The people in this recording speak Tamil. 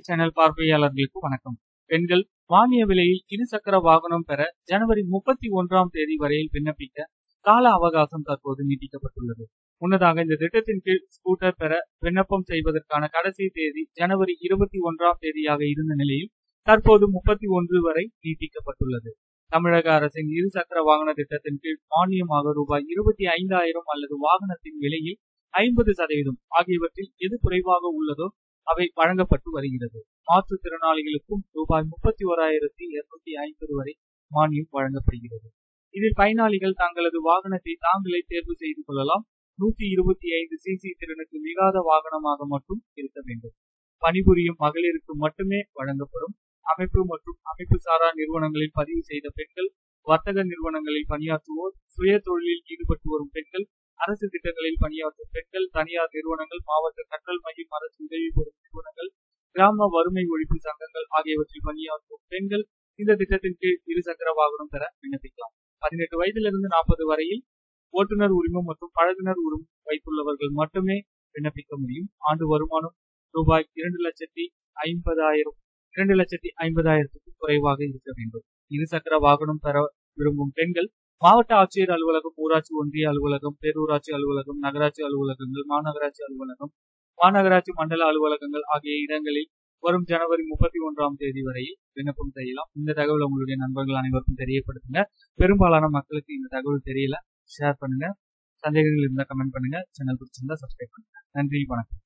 சேனல் பார்வையாளர்களுக்கு வணக்கம். பெண்கள் மானிய விலையில் இருசக்கர வாகனம் பெற ஜனவரி முப்பத்தி ஒன்றாம் தேதி வரையில் விண்ணப்பிக்க கால அவகாசம் தற்போது நீட்டிக்கப்பட்டுள்ளது. முன்னதாக இந்த திட்டத்தின் கீழ் ஸ்கூட்டர் பெற விண்ணப்பம் செய்வதற்கான கடைசி தேதி ஜனவரி இருபத்தி ஒன்றாம் தேதியாக இருந்த நிலையில் தற்போது முப்பத்தி ஒன்று வரை நீட்டிக்கப்பட்டுள்ளது. தமிழக அரசின் இருசக்கர வாகன திட்டத்தின் கீழ் மானியமாக ரூபாய் இருபத்தி ஐந்தாயிரம் அல்லது வாகனத்தின் விலையில் ஐம்பது சதவீதம் ஆகியவற்றில் எது குறைவாக உள்ளதோ அவை வழங்கப்பட்டு வருகிறது. மாற்றுத்திறனாளிகளுக்கும் ரூபாய் முப்பத்தி ஓராயிரத்தி இருநூத்தி ஐம்பது வரை மானியம் வழங்கப்படுகிறது. இதில் பயனாளிகள் தங்களது வாகனத்தை தாங்களே தேர்வு செய்து கொள்ளலாம். நூத்தி இருபத்தி ஐந்து சிசி திறனுக்கு மிகாத வாகனமாக மட்டும் இருக்க வேண்டும். பணிபுரியும் மகளிருக்கு மட்டுமே வழங்கப்படும். அமைப்பு மற்றும் அமைப்பு சாரா நிறுவனங்களில் பதிவு செய்த பெண்கள் வர்த்தக நிறுவனங்களில் பணியாற்றுவோர் சுய தொழிலில் ஈடுபட்டு வரும் பெண்கள் அரசு திட்டங்களில் பணியாற்றும் பெண்கள் தனியார் நிறுவனங்கள் மாவட்ட கற்றல் மையம் அரசு உதவி பெறும் கிராம வறுமை ஒழிப்பு சங்கங்கள் ஆகியவற்றில் பணியாற்றும் பெண்கள் இந்த திட்டத்தின் கீழ் இருசக்கர வாகனம் பெற விண்ணப்பிக்கலாம் பதினெட்டு வயதிலிருந்து நாற்பது வரையில் ஓட்டுநர் உரிமம் மற்றும் பழகுனர் உரிமம் வைத்துள்ளவர்கள் மட்டுமே விண்ணப்பிக்க முடியும். ஆண்டு வருமானம் ரூபாய் இரண்டு லட்சத்தி ஐம்பதாயிரம் இரண்டு லட்சத்தி ஐம்பதாயிரத்துக்கு குறைவாக இருக்க வேண்டும். இருசக்கர வாகனம் பெற விரும்பும் பெண்கள் மாவட்ட ஆட்சியர் அலுவலகம் ஊராட்சி ஒன்றிய அலுவலகம் பேரூராட்சி அலுவலகம் நகராட்சி அலுவலகங்கள் மாநகராட்சி அலுவலகம் மாநகராட்சி மண்டல அலுவலகங்கள் ஆகிய இடங்களில் வரும் ஜனவரி முப்பத்தி ஒன்றாம் தேதி வரையில் விண்ணப்பம் செய்யலாம். இந்த தகவல் உங்களுடைய நண்பர்கள் அனைவருக்கும் தெரியப்படுத்துங்க. பெரும்பாலான மக்களுக்கு இந்த தகவல் தெரியல ஷேர் பண்ணுங்க. சந்தேகங்கள் இருந்தால் கமெண்ட் பண்ணுங்க. சேனல் பிடிச்சிருந்தா சப்ஸ்கிரைப் பண்ணுங்க. நன்றி வணக்கம்.